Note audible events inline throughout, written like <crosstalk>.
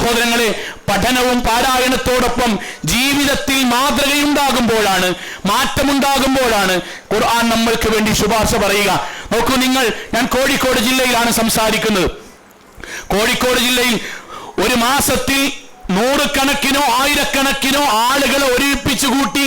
സഹോദരങ്ങളെ പഠനവും പാരായണത്തോടൊപ്പം ജീവിതത്തിൽ മാതൃകയുണ്ടാകുമ്പോഴാണ് മാറ്റമുണ്ടാകുമ്പോഴാണ് ഖുർആൻ നമ്മൾക്ക് വേണ്ടി ശുപാർശ പറയുക. നോക്കൂ നിങ്ങൾ ഞാൻ കോഴിക്കോട് ജില്ലയിലാണ് സംസാരിക്കുന്നത്. കോഴിക്കോട് ജില്ലയിൽ ഒരു മാസത്തിൽ നൂറുകണക്കിനോ ആയിരക്കണക്കിനോ ആളുകളെ ഒരുമിപ്പിച്ചു കൂട്ടി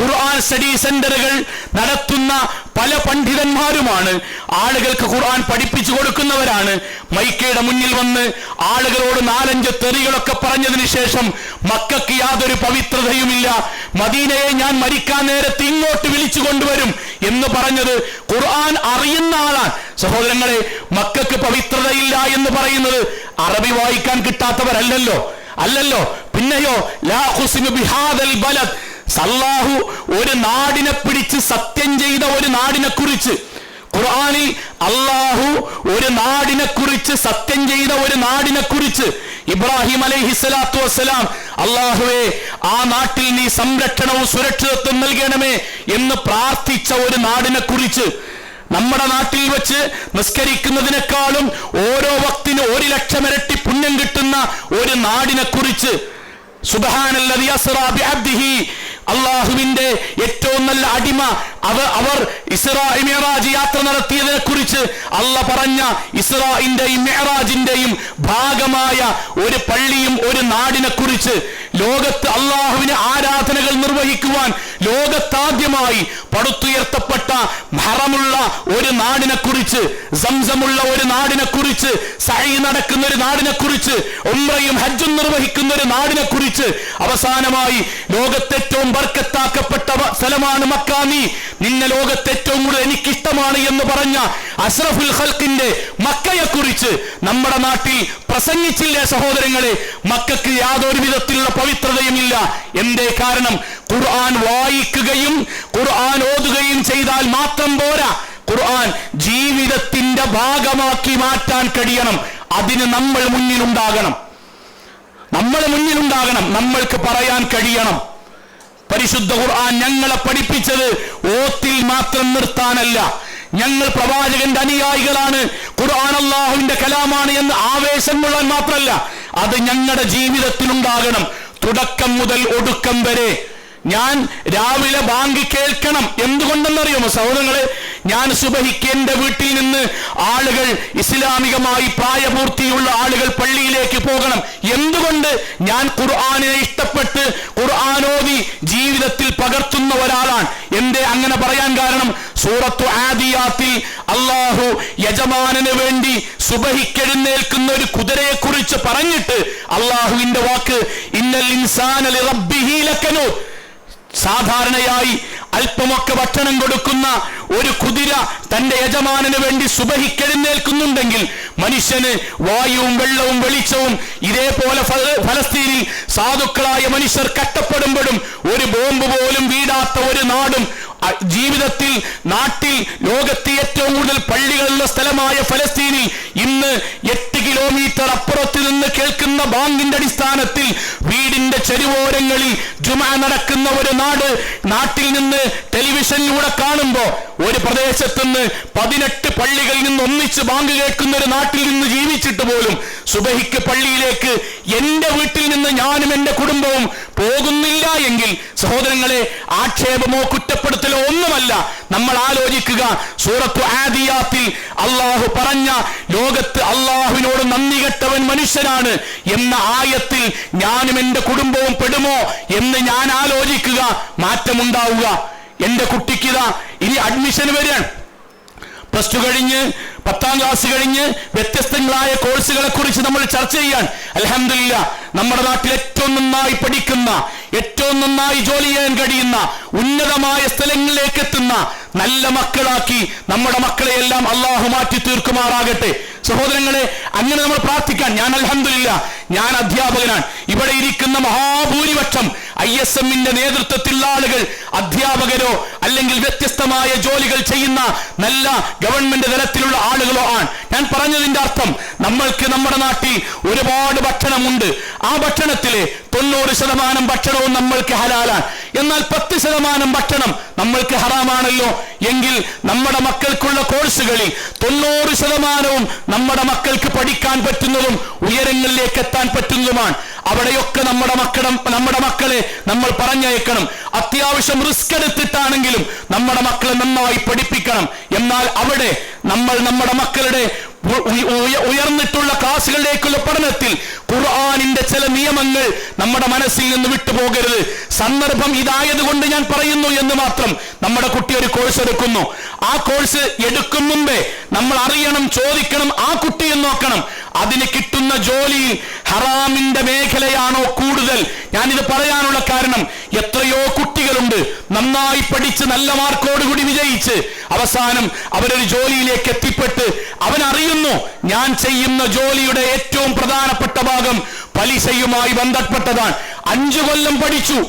ഖുർആൻ സ്റ്റഡി സെന്ററുകൾ നടത്തുന്ന പല പണ്ഡിതന്മാരുമാണ്. ആളുകൾക്ക് ഖുർആൻ പഠിപ്പിച്ചു കൊടുക്കുന്നവരാണ്. മൈക്കയുടെ മുന്നിൽ വന്ന് ആളുകളോട് നാലഞ്ച് തെറികളൊക്കെ പറഞ്ഞതിന് ശേഷം മക്കൾക്ക് യാതൊരു പവിത്രതയുമില്ല. മദീനയെ ഞാൻ മരിക്കാൻ നേരത്തെ ഇങ്ങോട്ട് വിളിച്ചു കൊണ്ടുവരും എന്ന് പറഞ്ഞത് ഖുർആൻ അറിയുന്ന ആളാണ്. സഹോദരങ്ങളെ മക്കൾക്ക് പവിത്രതയില്ല എന്ന് പറയുന്നത് അറബി വായിക്കാൻ കിട്ടാത്തവരല്ലല്ലോ. അല്ലല്ലോ. പിന്നെയോ ലാ ഹുസിനു ബിഹാദൽ ബലദ്. സല്ലാഹു ഒരു നാടിനെ പിടിച്ച് സത്യം ചെയ്ത ഒരു നാടിനെ കുറിച്ച്. ഖുർആനിൽ അള്ളാഹു ഒരു നാടിനെ കുറിച്ച് സത്യം ചെയ്ത ഒരു നാടിനെ കുറിച്ച്. ഇബ്രാഹിം അലൈഹി സ്വലാത്തു വസ്സലാം അള്ളാഹുവെ ആ നാട്ടിൽ നീ സംരക്ഷണവും സുരക്ഷിതത്വം നൽകണമേ എന്ന് പ്രാർത്ഥിച്ച ഒരു നാടിനെ കുറിച്ച്. നമ്മുടെ നാട്ടിൽ വെച്ച് നിസ്കരിക്കുന്നതിനേക്കാളും ഓരോ വക്തിന് ഒരു ലക്ഷം ഇരട്ടി പുണ്യം കിട്ടുന്ന ഒരു നാടിനെ കുറിച്ച്. സുബ്ഹാനല്ലദി അസ്റാ ബിഅബ്ദിഹി അള്ളാഹുവിന്റെ ഏറ്റവും നല്ല അടിമ അവ അവർ ഇസ്രാജ് യാത്ര നടത്തിയതിനെ കുറിച്ച് അള്ള പറഞ്ഞ ഇസ്രായിന്റെയും മെഹറാജിന്റെയും ഭാഗമായ ഒരു പള്ളിയും ഒരു നാടിനെ കുറിച്ച് ലോകത്ത് അള്ളാഹുവിന് ആരാധനകൾ നിർവഹിക്കുവാൻ ലോകത്താദ്യമായി പടുത്തുയർത്തപ്പെട്ട ഹറമുള്ള ഒരു നാടിനെ കുറിച്ച് സംസമുള്ള ഒരു നാടിനെ കുറിച്ച് സൈ നടക്കുന്ന ഒരു നാടിനെ കുറിച്ച് ഉംറയും ഹജ്ജും നിർവഹിക്കുന്ന ഒരു നാടിനെ കുറിച്ച് അവസാനമായി ലോകത്തേറ്റവും ബർക്കത്താക്കപ്പെട്ട വ- സ്ഥലമാണ് മക്കാനി നിന്നെ ലോകത്തേറ്റവും കൂടുതൽ എനിക്കിഷ്ടമാണ് എന്ന് പറഞ്ഞ അഷ്റഫുൽ ഹൽക്കിന്റെ മക്കയെ കുറിച്ച് നമ്മുടെ നാട്ടിൽ പ്രസംഗിച്ചില്ലേ സഹോദരങ്ങളെ? മക്കൾക്ക് യാതൊരു വിധത്തിലുള്ള പവിത്രതയുമില്ല. എന്തേ കാരണം? ഖുർആൻ വായിക്കുകയും ഖുർആൻ ഓതുകയും ചെയ്താൽ മാത്രം പോരാ. ഖുർആൻ ജീവിതത്തിന്റെ ഭാഗമാക്കി മാറ്റാൻ കഴിയണം. അതിന് നമ്മൾ മുന്നിലുണ്ടാകണം. നമ്മൾ മുന്നിലുണ്ടാകണം. നമ്മൾക്ക് പറയാൻ കഴിയണം. പരിശുദ്ധ ഖുർആൻ ഞങ്ങളെ പഠിപ്പിച്ചത് ഓത്തിൽ മാത്രം നിർത്താനല്ല. ഞങ്ങൾ പ്രവാചകന്റെ അനുയായികളാണ്. ഖുർആൻ അള്ളാഹുവിന്റെ കലാമാണ് എന്ന് ആവേശം മുഴുവൻ മാത്രമല്ല അത് ഞങ്ങളുടെ ജീവിതത്തിലുണ്ടാകണം. തുടക്കം മുതൽ ഒടുക്കം വരെ ഞാൻ രാവിലെ ബാങ്കി കേൾക്കണം. എന്തുകൊണ്ടെന്നറിയുമോ സഹോദരങ്ങളെ? ഞാൻ സുബഹിക്ക് എന്റെ വീട്ടിൽ നിന്ന് ആളുകൾ ഇസ്ലാമികമായി പ്രായപൂർത്തിയുള്ള ആളുകൾ പള്ളിയിലേക്ക് പോകണം. എന്തുകൊണ്ട്? ഞാൻ ഖുർആാനിനെ ഇഷ്ടപ്പെട്ട് ഖുർആാനോദി ജീവിതത്തിൽ പകർത്തുന്ന ഒരാളാണ്. എന്റെ അങ്ങനെ പറയാൻ കാരണം? സൂറത്തു ആദിയാത്തിൽ അള്ളാഹു യജമാനന് വേണ്ടി സുബഹിക്കെഴുന്നേൽക്കുന്ന ഒരു കുതിരയെ കുറിച്ച് പറഞ്ഞിട്ട് അള്ളാഹുവിന്റെ വാക്ക് ഇന്നൽ ഇൻസാനലി റബ്ബിഹി സാധാരണയായി അല്പമൊക്കെ ഭക്ഷണം കൊടുക്കുന്ന ഒരു കുതിര തന്റെ യജമാനന് വേണ്ടി സുബഹിക്കെഴുന്നേൽക്കുന്നുണ്ടെങ്കിൽ മനുഷ്യന് വായുവും വെള്ളവും വെളിച്ചവും ഇതേപോലെ ഫല- ഫലസ്തീനിൽ സാധുക്കളായ മനുഷ്യർ കട്ടപ്പെടുമ്പോഴും ഒരു ബോംബ് പോലും വീടാത്ത ഒരു നാടും ജീവിതത്തിൽ നാട്ടിൽ ലോകത്തെ ഏറ്റവും കൂടുതൽ പള്ളികളുള്ള സ്ഥലമായ ഫലസ്തീനിൽ ഇന്ന് എട്ട് കിലോമീറ്റർ അപ്പുറത്ത് നിന്ന് കേൾക്കുന്ന ബാങ്കിന്റെ അടിസ്ഥാനത്തിൽ വീടിന്റെ ചെരുവോരങ്ങളിൽ ജുമ നടക്കുന്ന ഒരു നാട് നാട്ടിൽ നിന്ന് ടെലിവിഷനിലൂടെ കാണുമ്പോ ഒരു പ്രദേശത്ത് നിന്ന് പതിനെട്ട് പള്ളികളിൽ നിന്ന് ഒന്നിച്ച് ബാങ്ക് കേൾക്കുന്ന ഒരു നാട്ടിൽ നിന്ന് ജീവിച്ചിട്ട് പോലും സുബഹിക്ക് പള്ളിയിലേക്ക് എന്റെ വീട്ടിൽ നിന്ന് ഞാനും എന്റെ കുടുംബവും പോകുന്നില്ല എങ്കിൽ സഹോദരങ്ങളെ ആക്ഷേപമോ കുറ്റപ്പെടുത്തലോ ഒന്നുമല്ല. നമ്മൾ ആലോചിക്കുക സൂറത്തു ആദിയാത്തിൽ അള്ളാഹു പറഞ്ഞ ലോകത്ത് അള്ളാഹുവിനോട് നന്ദി കെട്ടവൻ മനുഷ്യനാണ് എന്ന ആയത്തിൽ ഞാനും എന്റെ കുടുംബവും പെടുമോ എന്ന് ഞാൻ ആലോചിക്കുക മാറ്റമുണ്ടാവുക. എന്റെ കുട്ടിക്കിതാ ഇനി അഡ്മിഷൻ വരികയാണ്. പ്ലസ് ടു കഴിഞ്ഞ് പത്താം ക്ലാസ് കഴിഞ്ഞ് വ്യത്യസ്തങ്ങളായ കോഴ്സുകളെ കുറിച്ച് നമ്മൾ ചർച്ച ചെയ്യാൻ അലഹമില്ല നമ്മുടെ നാട്ടിൽ ഏറ്റവും നന്നായി പഠിക്കുന്ന ഏറ്റവും നന്നായി ജോലി ചെയ്യാൻ കഴിയുന്ന ഉന്നതമായ സ്ഥലങ്ങളിലേക്ക് എത്തുന്ന നല്ല മക്കളാക്കി നമ്മുടെ മക്കളെ എല്ലാം അള്ളാഹു മാറ്റി തീർക്കുമാറാകട്ടെ. സഹോദരങ്ങളെ അങ്ങനെ നമ്മൾ പ്രാർത്ഥിക്കാൻ ഞാൻ അലഹമില്ല ഞാൻ അധ്യാപകനാണ്. ഇവിടെ ഇരിക്കുന്ന മഹാഭൂരിപക്ഷം ഐ എസ് എമ്മിന്റെ നേതൃത്വത്തിലുള്ള ആളുകൾ അധ്യാപകരോ അല്ലെങ്കിൽ വ്യത്യസ്തമായ ജോലികൾ ചെയ്യുന്ന നല്ല ഗവൺമെന്റ് തലത്തിലുള്ള ആളുകളോ ആണ്. ഞാൻ പറഞ്ഞതിന്റെ അർത്ഥം നമ്മൾക്ക് നമ്മുടെ നാട്ടിൽ ഒരുപാട് ഭക്ഷണമുണ്ട്. ആ ഭക്ഷണത്തിലെ തൊണ്ണൂറ് ശതമാനം ഭക്ഷണവും നമ്മൾക്ക് ഹലാലാണ്. എന്നാൽ പത്ത് ശതമാനം ഭക്ഷണം നമ്മൾക്ക് ഹറാമാണല്ലോ. എങ്കിൽ നമ്മുടെ മക്കൾക്കുള്ള കോഴ്സുകളിൽ തൊണ്ണൂറ് ശതമാനവും നമ്മുടെ മക്കൾക്ക് പഠിക്കാൻ പറ്റുന്നതും ഉയരങ്ങളിലേക്ക് എത്താൻ പറ്റുന്നതുമാണ്. അവിടെയൊക്കെ നമ്മുടെ മക്കളെ നമ്മുടെ മക്കളെ നമ്മൾ പറഞ്ഞയക്കണം. അത്യാവശ്യം റിസ്ക് എടുത്തിട്ടാണെങ്കിലും നമ്മുടെ മക്കളെ നന്നായി പഠിപ്പിക്കണം. എന്നാൽ അവിടെ നമ്മൾ നമ്മുടെ മക്കളുടെ ഉയർന്നിട്ടുള്ള ക്ലാസ്സുകളിലേക്കുള്ള പഠനത്തിൽ ചില നിയമങ്ങൾ നമ്മുടെ മനസ്സിൽ നിന്ന് വിട്ടുപോകരുത്. സന്ദർഭം ഇതായതുകൊണ്ട് ഞാൻ പറയുന്നു എന്ന് മാത്രം നമ്മുടെ കുട്ടി ഒരു കോഴ്സ് എടുക്കുന്നു. ആ കോഴ്സ് എടുക്കും മുമ്പേ നമ്മൾ അറിയണം ചോദിക്കണം ആ കുട്ടിയെ നോക്കണം. അതിന് കിട്ടുന്ന ജോലിയിൽ ഹറാമിന്റെ മേഖലയാണോ കൂടുതൽ? ഞാനിത് പറയാനുള്ള കാരണം എത്രയോ കുട്ടികളുണ്ട് നന്നായി പഠിച്ച് നല്ല മാർക്കോടുകൂടി വിജയിച്ച് അവസാനം അവരൊരു ജോലിയിലേക്ക് എത്തിപ്പെട്ട് അവൻ അറിയുന്നു ഞാൻ ചെയ്യുന്ന ജോലിയുടെ ഏറ്റവും പ്രധാനപ്പെട്ട ഭാഗം പലിശയുമായി ബന്ധപ്പെട്ടതാണ്. അഞ്ചു കൊല്ലം പഠിച്ചു.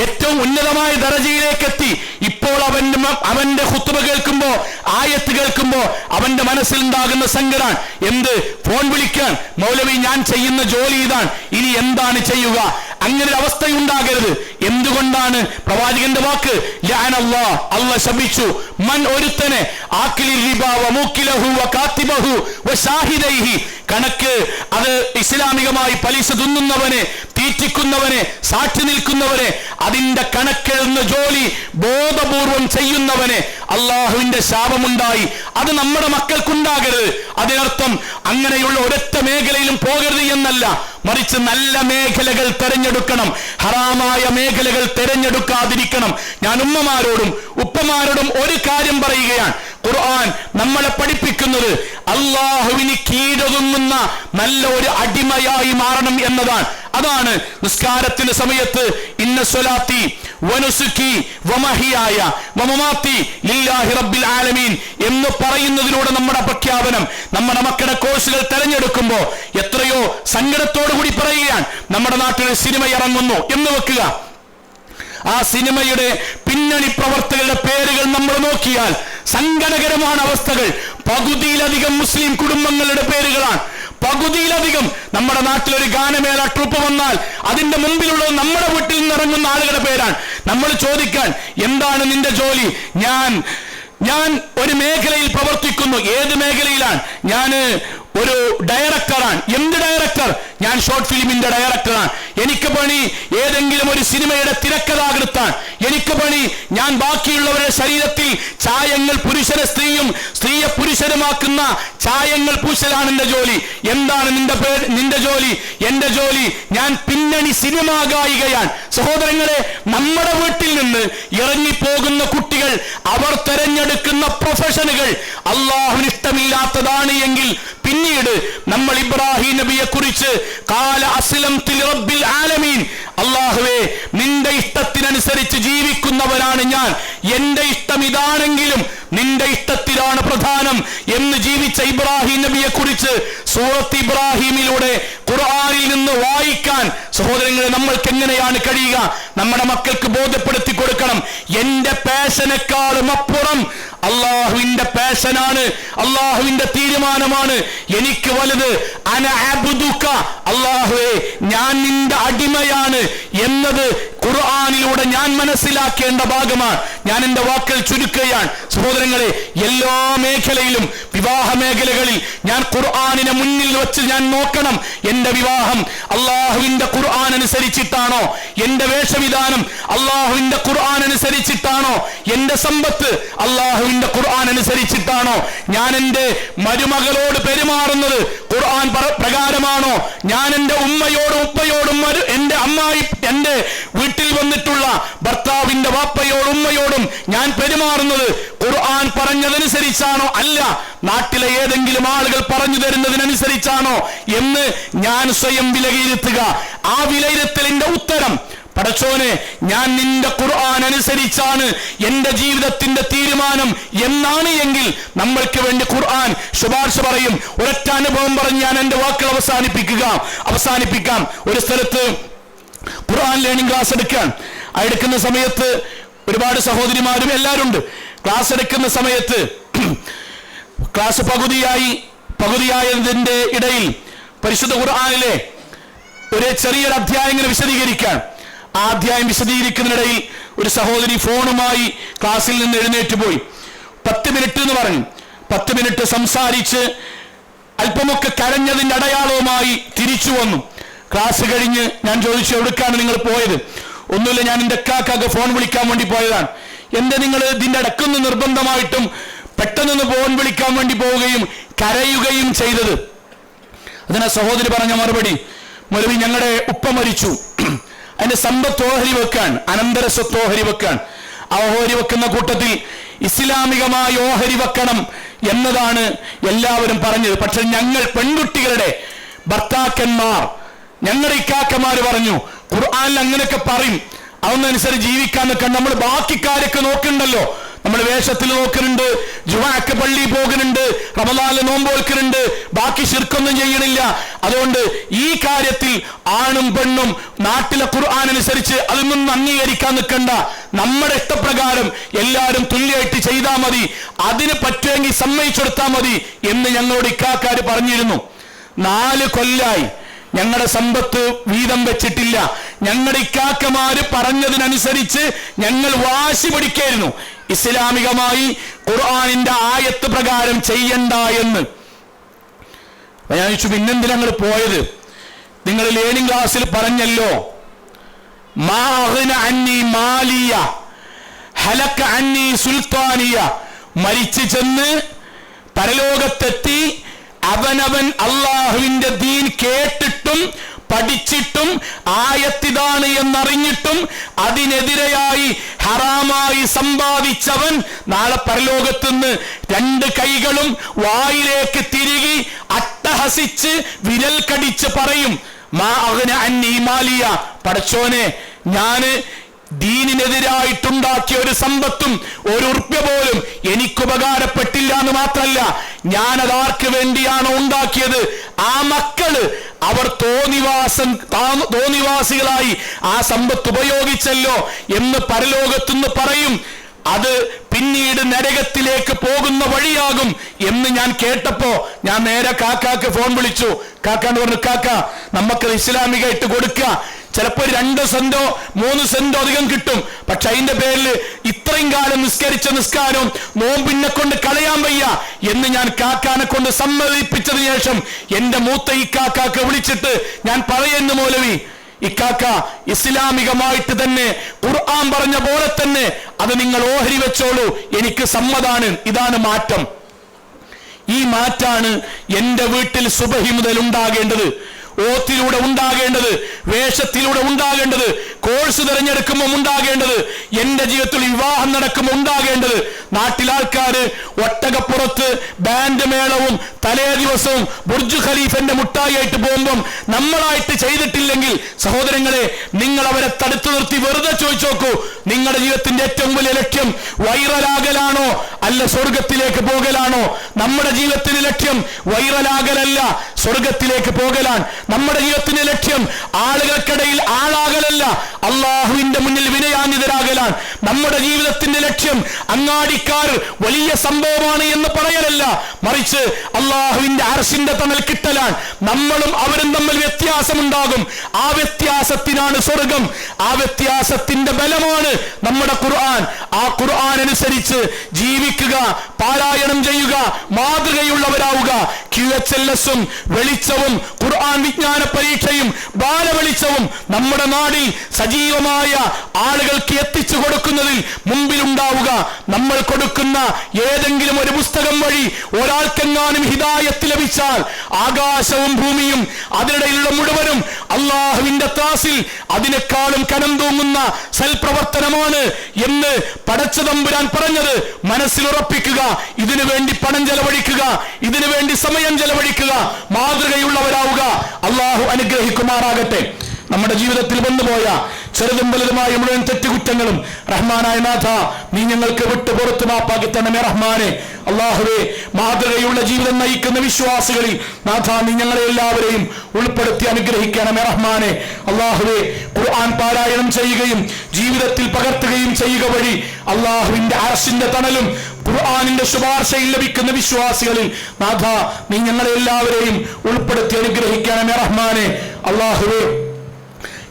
ഏറ്റവും ഉന്നതമായ ദർജയിലേക്ക് എത്തി ഇപ്പോൾ അവന്റെ അവന്റെ ഹുത്തുബ കേൾക്കുമ്പോ ആയത്ത് കേൾക്കുമ്പോ അവന്റെ മനസ്സിൽ ഉണ്ടാകുന്ന സങ്കടാൻ എന്ത്? ഫോൺ വിളിക്കാൻ. മൗലവി ഞാൻ ചെയ്യുന്ന ജോലി ഇതാണ്. ഇനി എന്താണ് ചെയ്യുക? അങ്ങനെ ഒരു അവസ്ഥയുണ്ടാകരുത്. എന്തുകൊണ്ടാണ് പ്രവാചകന്റെ വാക്ക്? അല്ല ശപിച്ചു. മൻ ഒരുത്തനെ കണക്ക് അത് ഇസ്ലാമികമായി പലിശ തിന്നുന്നവനെ തീറ്റിക്കുന്നവനെ സാക്ഷി നിൽക്കുന്നവനെ അതിന്റെ കണക്കെഴുന്ന ജോലി ബോധപൂർവം ചെയ്യുന്നവനെ അള്ളാഹുവിന്റെ ശാപമുണ്ടായി. അത് നമ്മുടെ മക്കൾക്കുണ്ടാകരുത്. അതിനർത്ഥം അങ്ങനെയുള്ള ഒരൊറ്റ മേഖലയിലും പോകരുത് എന്നല്ല. മറിച്ച് നല്ല മേഖലകൾ തെരഞ്ഞെടുക്കണം. ഹറാമായ മേഖലകൾ തെരഞ്ഞെടുക്കാതിരിക്കണം. ഞാൻ ഉമ്മമാരോടും ഉപ്പമാരോടും ഒരു കാര്യം പറയുകയാണ്. ഖുർആൻ നമ്മളെ പഠിപ്പിക്കുന്നത് അള്ളാഹുവിന് കീഴൊതുങ്ങുന്ന നല്ല ഒരു അടിമയായി മാറണം എന്നതാണ്. അതാണ് നിസ്കാരത്തിന്റെ സമയത്ത് ഇന്ന സ്വലാത്തി വനുസുക്കി വമഹിയായ വമമാത്തി ലില്ലാഹി റബ്ബിൽ ആലമീൻ എന്ന് പറയുന്നതിലൂടെ നമ്മുടെ പ്രഖ്യാപനം നമ്മുടെ മക്കളുടെ കോഴ്സുകൾ തെരഞ്ഞെടുക്കുമ്പോൾ എത്രയോ സങ്കടത്തോടു കൂടി പറയുകയാണ്. നമ്മുടെ നാട്ടിൽ സിനിമ ഇറങ്ങുന്നു എന്ന് വെക്കുക. ആ സിനിമയുടെ പിന്നണി പ്രവർത്തകരുടെ പേരുകൾ നമ്മൾ നോക്കിയാൽ സങ്കടകരമാണ് അവസ്ഥകൾ. പകുതിയിലധികം മുസ്ലിം കുടുംബങ്ങളുടെ പേരുകളാണ്. പകുതിയിലധികം നമ്മുടെ നാട്ടിൽ ഒരു ഗാനമേള ട്രൂപ്പ് വന്നാൽ അതിന്റെ മുമ്പിലുള്ളത് നമ്മുടെ വീട്ടിൽ നിന്ന് ഇറങ്ങുന്ന ആളുകളുടെ പേരാണ്. നമ്മൾ ചോദിക്കാൻ എന്താണ് നിന്റെ ജോലി? ഞാൻ ഞാൻ ഒരു മേഖലയിൽ പ്രവർത്തിക്കുന്നു. ഏത് മേഖലയിലാണ്? ഞാൻ ഒരു ഡയറക്ടറാണ് എന്ത് ഡയറക്ടർ ഞാൻ ഷോർട്ട് ഫിലിമിന്റെ ഡയറക്ടറാണ് എനിക്ക് പണി ഏതെങ്കിലും ഒരു സിനിമയുടെ തിരക്കഥാകൃത്താണ്. എനിക്ക് പണി ഞാൻ ബാക്കിയുള്ളവരുടെ ശരീരത്തിൽ ചായങ്ങൾ പുരുഷനെ സ്ത്രീയും സ്ത്രീയെ പുരുഷനുമാക്കുന്ന ചായങ്ങൾ പൂശലാണ് എന്റെ ജോലി. എന്താണ് നിന്റെ പേര് നിന്റെ ജോലി? എന്റെ ജോലി ഞാൻ പിന്നണി സിനിമ ഗായികയാണ്. സഹോദരങ്ങളെ നമ്മുടെ വീട്ടിൽ നിന്ന് ഇറങ്ങിപ്പോകുന്ന കുട്ടികൾ അവർ തെരഞ്ഞെടുക്കുന്ന പ്രൊഫഷനുകൾ അള്ളാഹുനിഷ്ടമില്ലാത്തതാണ് എങ്കിൽ പിന്നീട് നമ്മൾ ഇബ്രാഹിം നബിയെ കുറിച്ച് അള്ളാഹുവേ നിന്റെ ഇഷ്ടത്തിനനുസരിച്ച് ജീവിക്കുന്നവരാണ് ഞാൻ. എന്റെ ഇഷ്ടം ഇതാണെങ്കിലും നിന്റെ ഇഷ്ടത്തിലാണ് പ്രധാനം എന്ന് ജീവിച്ച ഇബ്രാഹിം നബിയെ കുറിച്ച് സൂറത്ത് ഇബ്രാഹിമിലൂടെ നിന്ന് വായിക്കാൻ സഹോദരങ്ങളെ നമ്മൾക്ക് എങ്ങനെയാണ് കഴിയുക? നമ്മുടെ മക്കൾക്ക് ബോധ്യപ്പെടുത്തി കൊടുക്കണം. എന്റെ പാഷനേക്കാളും അപ്പുറം അള്ളാഹുവിന്റെ പാഷനാണ് അള്ളാഹുവിന്റെ തീരുമാനമാണ്. എനിക്ക് വലുത്. അന അബ്ദുക. അള്ളാഹുവേ ഞാൻ നിന്റെ അടിമയാണ് എന്നത് ഖുർആനിലൂടെ ഞാൻ മനസ്സിലാക്കേണ്ട ഭാഗമാണ്. ഞാൻ എന്റെ വാക്കുകൾ ചുരുക്കുകയാണ്. സഹോദരങ്ങളെ എല്ലാ മേഖലയിലും വിവാഹ മേഖലകളിൽ ഞാൻ ഖുർആാനിനെ മുന്നിൽ വെച്ച് ഞാൻ നോക്കണം. എന്റെ വിവാഹം അള്ളാഹുവിന്റെ ഖുർആൻ അനുസരിച്ചിട്ടാണോ? എന്റെ വേഷവിധാനം അള്ളാഹുവിന്റെ ഖുർആൻ അനുസരിച്ചിട്ടാണോ? എന്റെ സമ്പത്ത് അള്ളാഹുവിന്റെ ഖുർആൻ അനുസരിച്ചിട്ടാണോ? ഞാൻ എന്റെ മരുമകളോട് പെരുമാറുന്നത് ഖുർആൻ പ്രകാരമാണോ? ഞാൻ എന്റെ ഉമ്മയോടും ഉപ്പയോടും എന്റെ അമ്മായി എന്റെ വീട്ടിൽ വന്നിട്ടുള്ള ഭർത്താവിന്റെ വാപ്പയോടും ഉമ്മയോടും ഞാൻ പെരുമാറുന്നത് ഖുർആൻ പറഞ്ഞതനുസരിച്ചാണോ അല്ല? നാട്ടിലെ ഏതെങ്കിലും ആളുകൾ പറഞ്ഞു തരുന്നതിനനുസരിച്ചാണോ എന്ന് ഞാൻ സ്വയം വിലയിരുത്തുക. ആ വിലയിരുത്തലിന്റെ ഉത്തരം പടച്ചോനെ ഞാൻ നിന്റെ ഖുർആൻ അനുസരിച്ചാണ് എന്റെ ജീവിതത്തിന്റെ തീരുമാനം എന്നാണ് എങ്കിൽ നമ്മൾക്ക് വേണ്ടി ഖുർആൻ ശുപാർശ പറയും. ഒരൊറ്റ അനുഭവം പറഞ്ഞ് ഞാൻ എന്റെ വാക്കുകൾ അവസാനിപ്പിക്കുക. അവസാനിപ്പിക്കാം. ഒരു സ്ഥലത്ത് ഖുർആൻ ലേണിംഗ് ക്ലാസ് എടുക്കാൻ. ആ എടുക്കുന്ന സമയത്ത് ഒരുപാട് സഹോദരിമാരും എല്ലാവരും ഉണ്ട് ക്ലാസ് എടുക്കുന്ന സമയത്ത് <clears throat> ക്ലാസ് പകുതിയായി പകുതിയായതിന്റെ ഇടയിൽ പരിശുദ്ധ ഖുർആാനിലെ ഒരു ചെറിയൊരു അധ്യായം ഇങ്ങനെ വിശദീകരിക്കാൻ ആ അധ്യായം വിശദീകരിക്കുന്നതിനിടയിൽ ഒരു സഹോദരി ഫോണുമായി ക്ലാസ്സിൽ നിന്ന് എഴുന്നേറ്റ് പോയി. പത്ത് മിനിറ്റ് എന്ന് പറഞ്ഞു. പത്ത് മിനിറ്റ് സംസാരിച്ച് അല്പമൊക്കെ കരഞ്ഞതിന്റെ അടയാളവുമായി തിരിച്ചു വന്നു. ക്ലാസ് കഴിഞ്ഞ് ഞാൻ ചോദിച്ചു എവിടേക്കാണ് നിങ്ങൾ പോയത്? ഒന്നുമില്ല ഞാൻ എന്റെ അക്കാക്കാക്ക് ഫോൺ വിളിക്കാൻ വേണ്ടി പോയതാണ്. എന്റെ നിങ്ങൾ ഇതിന്റെ അടക്കുന്ന നിർബന്ധമായിട്ടും പെട്ടെന്ന് ഫോൺ വിളിക്കാൻ വേണ്ടി പോവുകയും കരയുകയും ചെയ്തത്? അതിനാ സഹോദരി പറഞ്ഞ മറുപടി മറുപടി ഞങ്ങളുടെ ഉപ്പ മരിച്ചു. അതിന്റെ സമ്പത്ത് ഓഹരി വെക്കാൻ അനന്തര സ്വത്ത് ഓഹരി വെക്കാൻ ആ ഓഹരി വെക്കുന്ന കൂട്ടത്തിൽ ഇസ്ലാമികമായി ഓഹരി വെക്കണം എന്നതാണ് എല്ലാവരും പറഞ്ഞത്. പക്ഷെ ഞങ്ങൾ പെൺകുട്ടികളുടെ ഭർത്താക്കന്മാർ ഞങ്ങളുടെ ഇക്കാക്കന്മാര് പറഞ്ഞു ഖുർആാനിൽ അങ്ങനെയൊക്കെ പറയും. അതൊന്നനുസരിച്ച് ജീവിക്കാൻ നിൽക്കാൻ നമ്മൾ ബാക്കി കാര്യമൊക്കെ നോക്കണ്ടല്ലോ. നമ്മൾ വേഷത്തിൽ നോക്കുന്നുണ്ട് ജുവാക്ക് പള്ളി പോകുന്നുണ്ട് റമദാനിൽ നോമ്പ് വെക്കുന്നുണ്ട് ബാക്കി ശിർക്കൊന്നും ചെയ്യണില്ല. അതുകൊണ്ട് ഈ കാര്യത്തിൽ ആണും പെണ്ണും നാട്ടിലെ ഖുർആൻ അനുസരിച്ച് അതൊന്നും അംഗീകരിക്കാൻ നിൽക്കണ്ട. നമ്മുടെ ഇഷ്ടപ്രകാരം എല്ലാവരും തുല്യമായിട്ട് ചെയ്താൽ മതി. അതിന് പറ്റുമെങ്കിൽ സമ്മതിച്ചെടുത്താൽ മതി എന്ന് ഞങ്ങളോട് ഇക്കാക്കാര് പറഞ്ഞിരുന്നു. നാല് കൊല്ലായി. ഞങ്ങളുടെ സമ്പത്ത് വീതം വെച്ചിട്ടില്ല. ഞങ്ങളുടെ ഇക്കാക്കമാര് പറഞ്ഞതിനനുസരിച്ച് ഞങ്ങൾ വാശി പിടിക്കായിരുന്നു. ഇസ്ലാമികമായി ഖുർആാനിന്റെ ആയത്ത് പ്രകാരം ചെയ്യണ്ട എന്ന്. വ്യാഴ്ച ചോദിച്ചു ഞങ്ങൾ പോയത്? നിങ്ങൾ ലേണിംഗ് ക്ലാസ്സിൽ പറഞ്ഞല്ലോ. മാലിയ അന്നി മരിച്ചു ചെന്ന് പരലോകത്തെത്തി അവനവൻ അള്ളാഹുവിന്റെ ദീൻ കേട്ടിട്ടും പഠിച്ചിട്ടും ആയത്തിതാണ് എന്നറിഞ്ഞിട്ടും അതിനെതിരെയായി ഹറാമായി സമ്പാദിച്ചവൻ നാളെ പരലോകത്തുനിന്ന് രണ്ട് കൈകളും വായിലേക്ക് തിരികി അട്ടഹസിച്ച് വിരൽ കടിച്ച് പറയും മാ അഗ്ന അന്നി മാലിയ പടച്ചോനെ ഞാൻ ദീനിനെതിരായിട്ടുണ്ടാക്കിയ ഒരു സമ്പത്തും ഒരു ഉറുപ്പ്യ പോലും എനിക്ക് ഉപകാരപ്പെട്ടില്ല എന്ന് മാത്രമല്ല ഞാൻ അതാർക്ക് വേണ്ടിയാണോ ഉണ്ടാക്കിയത്? ആ മക്കൾ അവർ തോന്നിവാസം തോന്നിവാസികളായി ആ സമ്പത്ത് ഉപയോഗിച്ചല്ലോ എന്ന് പരലോകത്തുനിന്ന് പറയും. അത് പിന്നീട് നരകത്തിലേക്ക് പോകുന്ന വഴിയാകും എന്ന് ഞാൻ കേട്ടപ്പോ ഞാൻ നേരെ കാക്കാക്ക് ഫോൺ വിളിച്ചു. കാക്കാന്ന് പറഞ്ഞു കാക്ക നമുക്ക് ഇസ്ലാമികമായിട്ട് കൊടുക്കുക ചിലപ്പോൾ രണ്ട് സെന്റോ മൂന്ന് സെന്റോ അധികം കിട്ടും. പക്ഷെ അതിന്റെ പേരിൽ ഇത്രയും കാലം നിസ്കരിച്ച നിസ്കാരം നോമ്പിനെ കൊണ്ട് കളയാൻ വയ്യ എന്ന് ഞാൻ കാക്കാനെ കൊണ്ട് സമ്മതിപ്പിച്ചതിന് ശേഷം എന്റെ മൂത്ത ഈ കാക്കാക്ക് വിളിച്ചിട്ട് ഞാൻ പറയുന്നു മൗലവി ഇക്കാക്ക ഇസ്ലാമികമായിട്ട് തന്നെ ഖുർആൻ പറഞ്ഞ പോലെ തന്നെ അത് നിങ്ങൾ ഓഹരി വെച്ചോളൂ എനിക്ക് സമ്മതാണ് ഇതാണ് മാറ്റം. ഈ മാറ്റാണ് എന്റെ വീട്ടിൽ സുബഹി മുതൽ ഉണ്ടാകേണ്ടത്. ഓത്തിലൂടെ ഉണ്ടാകേണ്ടത് വേഷത്തിലൂടെ ഉണ്ടാകേണ്ടത് കോഴ്സ് തിരഞ്ഞെടുക്കുമ്പോൾ ഉണ്ടാകേണ്ടത് എന്റെ ജീവിതത്തിൽ വിവാഹം നടക്കുമ്പോൾ ഉണ്ടാകേണ്ടത് നാട്ടിൽ ആൾക്കാര് ഒട്ടകപ്പുറത്ത് ബാൻഡ് മേളവും തലേ ദിവസവും ബുർജ് ഖലീഫന്റെ മുട്ടായിട്ട് പോകുമ്പം നമ്മളായിട്ട് ചെയ്തിട്ടില്ലെങ്കിൽ സഹോദരങ്ങളെ നിങ്ങൾ അവരെ തടുത്തു നിർത്തി വെറുതെ ചോദിച്ചു നോക്കൂ നിങ്ങളുടെ ജീവിതത്തിന്റെ ഏറ്റവും വലിയ ലക്ഷ്യം വൈറലാകലാണോ അല്ല സ്വർഗത്തിലേക്ക് പോകലാണോ? നമ്മുടെ ജീവിതത്തിന്റെ ലക്ഷ്യം വൈറലാകലല്ല സ്വർഗത്തിലേക്ക് പോകലാണ്. നമ്മുടെ ജീവിതത്തിന്റെ ലക്ഷ്യം ആളുകൾക്കിടയിൽ ആളാകലല്ല അള്ളാഹുവിന്റെ മുന്നിൽ വിനയാന്വിതരാകലാണ് നമ്മുടെ ജീവിതത്തിന്റെ ലക്ഷ്യം അങ്ങാടിക്കാർ വലിയ സംഭവമാണ് എന്ന് പറയലല്ല. മറിച്ച് അള്ളാഹുവിന്റെ അർശിന്റെ തണൽ കിട്ടലാണ്. നമ്മളും അവരും തമ്മിൽ വ്യത്യാസമുണ്ടാകും. ആ വ്യത്യാസത്തിനാണ് സ്വർഗം. ആ വ്യത്യാസത്തിന്റെ ബലമാണ് നമ്മുടെ ഖുർആൻ. ആ ഖുർആൻ അനുസരിച്ച് ജീവിക്കുക പാരായണം ചെയ്യുക മാതൃകയുള്ളവരാവുക. ക്യു എച്ച് എൽ എസും വെളിച്ചവും ഖുർആൻ വിജ്ഞാന പരീക്ഷയും ബാലവെളിച്ചവും നമ്മുടെ നാടിൽ സജീവമായ ആളുകൾക്ക് എത്തിച്ചു കൊടുക്കുന്നതിൽ മുമ്പിലുണ്ടാവുക. നമ്മൾ കൊടുക്കുന്ന ഏതെങ്കിലും ഒരു പുസ്തകം വഴി ഒരാൾക്കെങ്ങാനും ഹിദായത്ത് ലഭിച്ചാൽ ആകാശവും ഭൂമിയും അതിനിടയിലുള്ള മുഴുവനും അള്ളാഹുവിന്റെ ത്രാസിൽ അതിനേക്കാളും കനം തൂങ്ങുന്ന സൽപ്രവർത്തനമാണ് എന്ന് പടച്ച തമ്പുരാൻ പറഞ്ഞത് മനസ്സിലുറപ്പിക്കുക ഇതിനു വേണ്ടി പണം ചെലവഴിക്കുക. ഇതിനു വേണ്ടി സമയം ചെലവഴിക്കുക. മാതൃകയുള്ളവരാവുക. അള്ളാഹു അനുഗ്രഹിക്കുമാറാകട്ടെ. നമ്മുടെ ജീവിതത്തിൽ വന്നുപോയ ചെറുതും വലുതുമായ മുഴുവൻ തെറ്റുകുറ്റങ്ങളും റഹ്മാനായ നാഥ നീ ഞങ്ങൾക്ക് വിട്ടു പുറത്തു മാപ്പാക്കി തന്നമേ റഹ്മാനെ. അള്ളാഹുവെ മാതൃകയുള്ള ജീവിതം നയിക്കുന്ന വിശ്വാസികളിൽ നാഥ നീ ഞങ്ങളെ എല്ലാവരെയും ഉൾപ്പെടുത്തി അനുഗ്രഹിക്കണമേ റഹ്മാനെ. അള്ളാഹുവെ ഖുർആൻ പാരായണം ചെയ്യുകയും ജീവിതത്തിൽ പകർത്തുകയും ചെയ്യുക വഴി അള്ളാഹുവിന്റെ അറസിന്റെ തണലും ഖുർആാനിന്റെ ശുപാർശയിൽ ലഭിക്കുന്ന വിശ്വാസികളിൽ നാഥ നീ ഞങ്ങളെ എല്ലാവരെയും ഉൾപ്പെടുത്തി അനുഗ്രഹിക്കണമേ റഹ്മാനെ. അള്ളാഹുവെ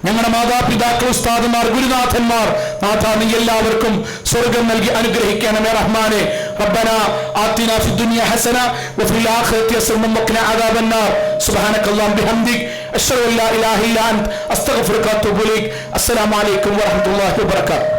ഞങ്ങളുടെ മാതാപിതാക്കൾ ഉസ്താദുമാർ ഗുരുനാഥന്മാർ നാഥ നീ എല്ലാവർക്കും സ്വർഗം നൽകി അനുഗ്രഹിക്കണമേ റഹ്മാനെ ربنا آتنا في الدنيا حسنة وفي الآخرة حسنة وقنا عذاب النار سبحانك اللهم بحمدك أشهد أن لا إله إلا أنت أستغفرك وأتوب إليك السلام عليكم ورحمة الله وبركاته